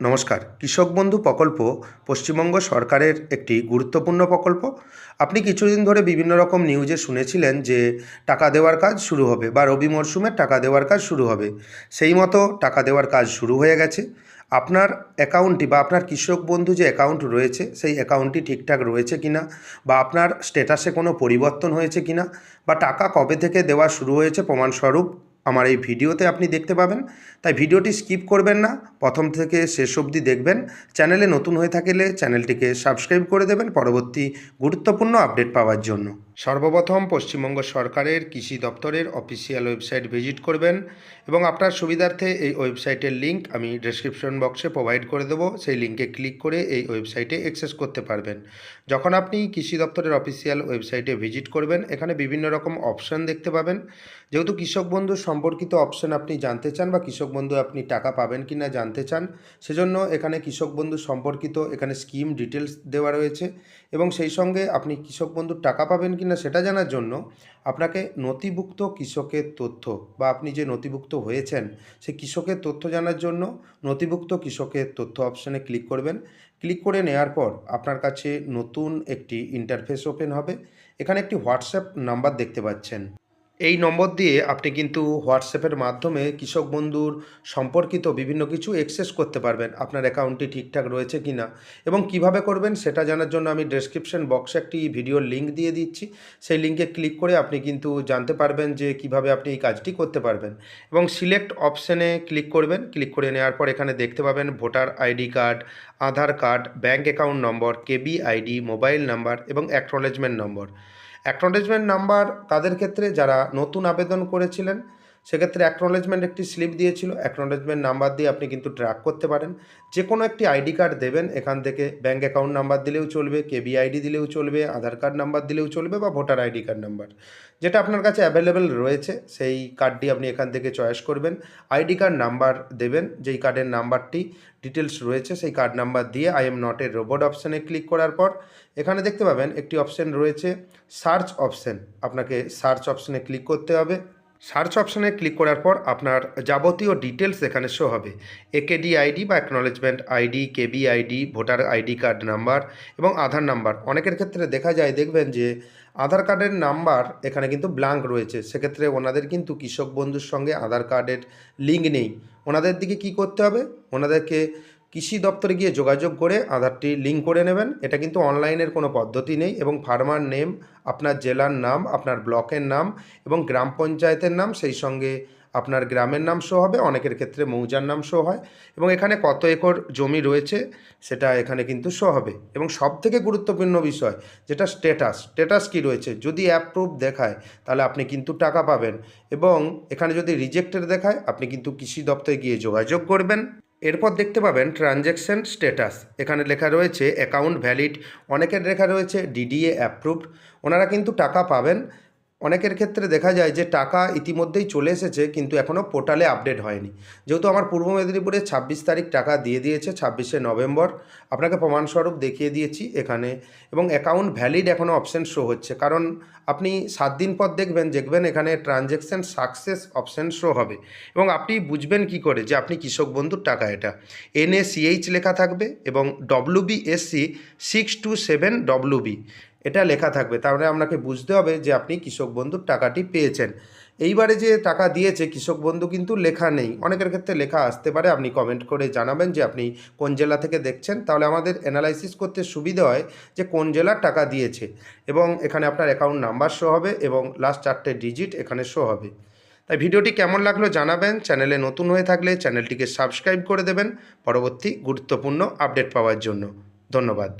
নমস্কার। কৃষক বন্ধু প্রকল্প পশ্চিমবঙ্গ সরকারের একটি গুরুত্বপূর্ণ প্রকল্প। আপনি কিছুদিন ধরে বিভিন্ন রকম নিউজে শুনেছিলেন যে টাকা দেওয়ার কাজ শুরু হবে বা রবি মরশুমের টাকা দেওয়ার কাজ শুরু হবে। সেই মতো টাকা দেওয়ার কাজ শুরু হয়ে গেছে। আপনার অ্যাকাউন্টটি বা আপনার কৃষক বন্ধু যে অ্যাকাউন্ট রয়েছে, সেই অ্যাকাউন্টটি ঠিকঠাক রয়েছে কিনা বা আপনার স্ট্যাটাসে কোনো পরিবর্তন হয়েছে কিনা বা টাকা কবে থেকে দেওয়া শুরু হয়েছে প্রমাণস্বরূপ আমার এই ভিডিওতে আপনি দেখতে পাবেন। তাই ভিডিওটি স্কিপ করবেন না, প্রথম থেকে শেষ অবধি দেখবেন। চ্যানেলে নতুন হয়ে থাকলে চ্যানেলটিকে সাবস্ক্রাইব করে দেবেন পরবর্তী গুরুত্বপূর্ণ আপডেট পাওয়ার জন্য। সর্বপ্রথম পশ্চিমবঙ্গ সরকারের কৃষি দপ্তরের অফিসিয়াল ওয়েবসাইট ভিজিট করবেন এবং আপনার সুবিধার্থে এই ওয়েবসাইটের লিংক আমি ডেসক্রিপশন বক্সে প্রোভাইড করে দেবো। সেই লিঙ্কে ক্লিক করে এই ওয়েবসাইটে অ্যাক্সেস করতে পারবেন। যখন আপনি কৃষি দপ্তরের অফিসিয়াল ওয়েবসাইটে ভিজিট করবেন, এখানে বিভিন্ন রকম অপশান দেখতে পাবেন। যেহেতু কৃষক বন্ধু সম্পর্কিত অপশান আপনি জানতে চান বা কৃষক বন্ধু আপনি টাকা পাবেন কি না জানতে চান, সেজন্য এখানে কৃষক বন্ধু সম্পর্কিত এখানে স্কিম ডিটেলস দেওয়া রয়েছে এবং সেই সঙ্গে আপনি কৃষক বন্ধুর টাকা পাবেন কি না সেটা জানার জন্য আপনাকে নথিভুক্ত কৃষকের তথ্য বা আপনি যে নথিভুক্ত হয়েছেন, সেই কৃষকের তথ্য জানার জন্য নথিভুক্ত কৃষকের তথ্য অপশানে ক্লিক করবেন। ক্লিক করে নেওয়ার পর আপনার কাছে নতুন একটি ইন্টারফেস ওপেন হবে। এখানে একটি হোয়াটসঅ্যাপ নাম্বার দেখতে পাচ্ছেন। এই নম্বর দিয়ে আপনি কিন্তু হোয়াটসঅ্যাপের মাধ্যমে কৃষক বন্ধুর সম্পর্কিত বিভিন্ন কিছু অ্যাক্সেস করতে পারবেন। আপনার অ্যাকাউন্টটি ঠিকঠাক রয়েছে কি না এবং কীভাবে করবেন সেটা জানার জন্য আমি ডেসক্রিপশন বক্সে একটি ভিডিওর লিঙ্ক দিয়ে দিচ্ছি। সেই লিঙ্কে ক্লিক করে আপনি কিন্তু জানতে পারবেন যে কীভাবে আপনি এই কাজটি করতে পারবেন এবং সিলেক্ট অপশানে ক্লিক করবেন। ক্লিক করে নেওয়ার পর এখানে দেখতে পাবেন voter ID card, Aadhaar card bank account number KB ID mobile number এবং অ্যাকনোলেজমেন্ট নম্বর অ্যাকনোলেজমেন্ট নাম্বার তাদের ক্ষেত্রে যারা নতুন আবেদন করেছিলেন সেক্ষেত্রে অ্যাকনোলেজমেন্ট একটি স্লিপ দিয়েছিল। অ্যাকনোলেজমেন্ট নাম্বার দিয়ে আপনি কিন্তু ট্র্যাক করতে পারেন। যে কোনো একটি আইডি কার্ড দেবেন, এখান থেকে ব্যাঙ্ক অ্যাকাউন্ট নাম্বার দিলেও চলবে কেবি আইডি দিলেও চলবে আধার কার্ড নাম্বার দিলেও চলবে বা ভোটার আইডি কার্ড নাম্বার যেটা আপনার কাছে অ্যাভেলেবেল রয়েছে, সেই কার্ডটি আপনি এখান থেকে চয়েস করবেন। আইডি কার্ড নাম্বার দেবেন, যেই কার্ডের নাম্বারটি ডিটেলস রয়েছে, সেই কার্ড নাম্বার দিয়ে I am not a robot অপশানে ক্লিক করার পর, এখানে দেখতে পাবেন একটি অপশান রয়েছে সার্চ অপশান আপনাকে সার্চ অপশানে ক্লিক করতে হবে। সার্চ অপশানে ক্লিক করার পর আপনার যাবতীয় ডিটেলস এখানে শো হবে। একেডি আইডি বা acknowledgement ID KB ID voter ID card number এবং আধার নাম্বার অনেকের ক্ষেত্রে দেখা যায়, দেখবেন যে আধার কার্ডের নাম্বার এখানে কিন্তু ব্ল্যাঙ্ক রয়েছে। সেক্ষেত্রে ওনাদের কিন্তু কৃষক বন্ধুর সঙ্গে আধার কার্ডের লিঙ্ক নেই। ওনাদের দিকে কি করতে হবে? ওনাদেরকে কৃষি দপ্তরে গিয়ে যোগাযোগ করে আধারটি লিঙ্ক করে নেবেন। এটা কিন্তু অনলাইনের কোনো পদ্ধতি নেই এবং ফার্মার নেম, আপনার জেলার নাম, আপনার ব্লকের নাম এবং গ্রাম পঞ্চায়েতের নাম, সেই সঙ্গে আপনার গ্রামের নাম শো হবে, অনেকের ক্ষেত্রে মৌজার নাম শো হয় এবং এখানে কত একর জমি রয়েছে সেটা এখানে কিন্তু শো হবে। এবং সব থেকে গুরুত্বপূর্ণ বিষয় যেটা স্ট্যাটাস স্ট্যাটাস কি রয়েছে? যদি অ্যাপ্রুভ দেখায়, তাহলে আপনি কিন্তু টাকা পাবেন এবং এখানে যদি রিজেক্টেড দেখায়, আপনি কিন্তু কৃষি দপ্তরে গিয়ে যোগাযোগ করবেন। এরপর দেখতে পাবেন ট্রানজ্যাকশান স্ট্যাটাস এখানে লেখা রয়েছে অ্যাকাউন্ট ভ্যালিড অনেকের লেখা রয়েছে ডিডিএ অ্যাপ্রুভড ওনারা কিন্তু টাকা পাবেন। অনেকের ক্ষেত্রে দেখা যায় যে টাকা ইতিমধ্যেই চলে এসেছে, কিন্তু এখনও পোর্টালে আপডেট হয়নি। যেহেতু আমার পূর্ব মেদিনীপুরে ছাব্বিশ তারিখ টাকা দিয়ে দিয়েছে, ছাব্বিশে নভেম্বর। আপনাকে প্রমাণস্বরূপ দেখিয়ে দিয়েছি এখানে। এবং অ্যাকাউন্ট ভ্যালিড এখনও অপশান শো হচ্ছে। কারণ আপনি সাত দিন পর দেখবেন দেখবেন এখানে ট্রানজ্যাকশান সাকসেস অপশান শো হবে। এবং আপনি বুঝবেন কি করে যে আপনি কৃষক বন্ধুর টাকা এটা। এনএসিএইচ লেখা থাকবে এবং WBSC six two seven WB এটা লেখা থাকবে। তাহলে আপনাকে বুঝতে হবে যে আপনি কৃষক বন্ধুর টাকাটি পেয়েছেন। এইবারে যে টাকা দিয়েছে কৃষক বন্ধু কিন্তু লেখা নেই। অনেকের ক্ষেত্রে লেখা আসতে পারে। আপনি কমেন্ট করে জানাবেন যে আপনি কোন জেলা থেকে দেখছেন। তাহলে আমাদের অ্যানালাইসিস করতে সুবিধা হয় যে কোন জেলার টাকা দিয়েছে। এবং এখানে আপনার অ্যাকাউন্ট নাম্বার শো হবে এবং লাস্ট চারটে ডিজিট এখানে শো হবে। তাই ভিডিওটি কেমন লাগল জানাবেন। চ্যানেলে নতুন হয়ে থাকলে চ্যানেলটিকে সাবস্ক্রাইব করে দেবেন। পরবর্তী গুরুত্বপূর্ণ আপডেট পাওয়ার জন্য। ধন্যবাদ।